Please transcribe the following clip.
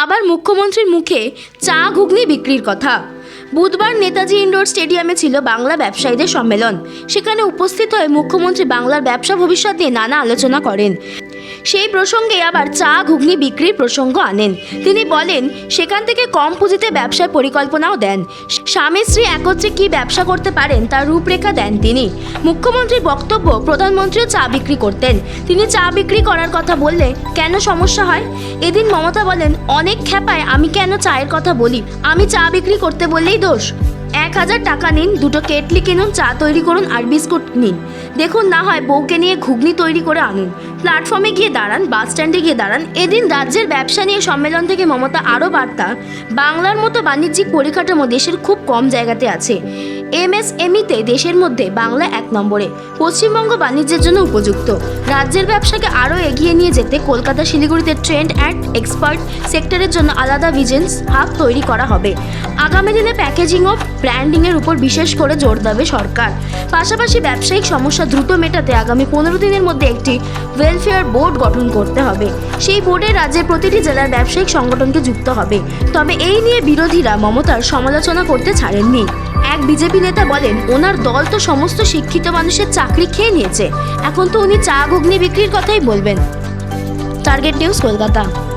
আবার মুখ্যমন্ত্রীর মুখে চা ঘুগনি বিক্রির কথা। বুধবার নেতাজি ইন্ডোর স্টেডিয়ামে ছিল বাংলা ব্যবসায়ীদের সম্মেলন। সেখানে উপস্থিত হয়ে মুখ্যমন্ত্রী বাংলার ব্যবসা ভবিষ্যৎ নিয়ে নানা আলোচনা করেন। সেই প্রসঙ্গে আবার চা ঘুগনি বিক্রির প্রসঙ্গ আনেন। তিনি বলেন, সেখান থেকে কম পুঁজিতে ব্যবসার পরিকল্পনাও দেন। স্বামী স্ত্রী একত্রে কি ব্যবসা করতে পারেন তার রূপরেখা দেন তিনি। মুখ্যমন্ত্রীর বক্তব্য, প্রধানমন্ত্রীও চা বিক্রি করতেন। তিনি চা বিক্রি করার কথা বললে কেন সমস্যা হয়? এদিন মমতা বলেন, অনেক খ্যাপায়, আমি কেন চায়ের কথা বলি? আমি চা বিক্রি করতে বললেই দোষ। এক হাজার টাকা নিন, দুটো কেটলি কিনুন, চা তৈরি করুন আর বিস্কুট নিন। দেখুন, না হয় বউকে নিয়ে ঘুগনি তৈরি করে আনুন। প্ল্যাটফর্মে গিয়ে দাঁড়ান, বাস স্ট্যান্ডে গিয়ে দাঁড়ান। এদিন রাজ্যের ব্যবসা নিয়ে সম্মেলন থেকে মমতা আরও বার্তা, বাংলার মতো বাণিজ্যিক পরিকাঠামো দেশের খুব কম জায়গাতে আছে। এমএসএমইতে দেশের মধ্যে বাংলা এক নম্বরে, পশ্চিমবঙ্গ বাণিজ্যের জন্য উপযুক্ত। রাজ্যের ব্যবসাকে আরও এগিয়ে নিয়ে যেতে কলকাতা শিলিগুড়িতে ট্রেন্ড অ্যান্ড এক্সপার্ট সেক্টরের জন্য আলাদা ভিজেন্স হাব তৈরি করা হবে। আগামী দিনে প্যাকেজিং ও ব্র্যান্ডিংয়ের উপর বিশেষ করে জোর দেবে সরকার। পাশাপাশি ব্যবসায়িক সমস্যা দ্রুত মেটাতে আগামী পনেরো দিনের মধ্যে একটি ওয়েলফেয়ার বোর্ড গঠন করতে হবে। সেই বোর্ডে রাজ্যের প্রতিটি জেলার ব্যবসায়িক সংগঠনকে যুক্ত হবে। তবে এই নিয়ে বিরোধীরা মমতার সমালোচনা করতে ছাড়েননি। এক বিজেপি নেতা বলেন, ওনার দল তো সমস্ত শিক্ষিত মানুষের চাকরি খেয়ে নিয়েছে। এখন তো উনি চা, ঘুগনি বিক্রির কথাই বলবেন। Target news Kolkata.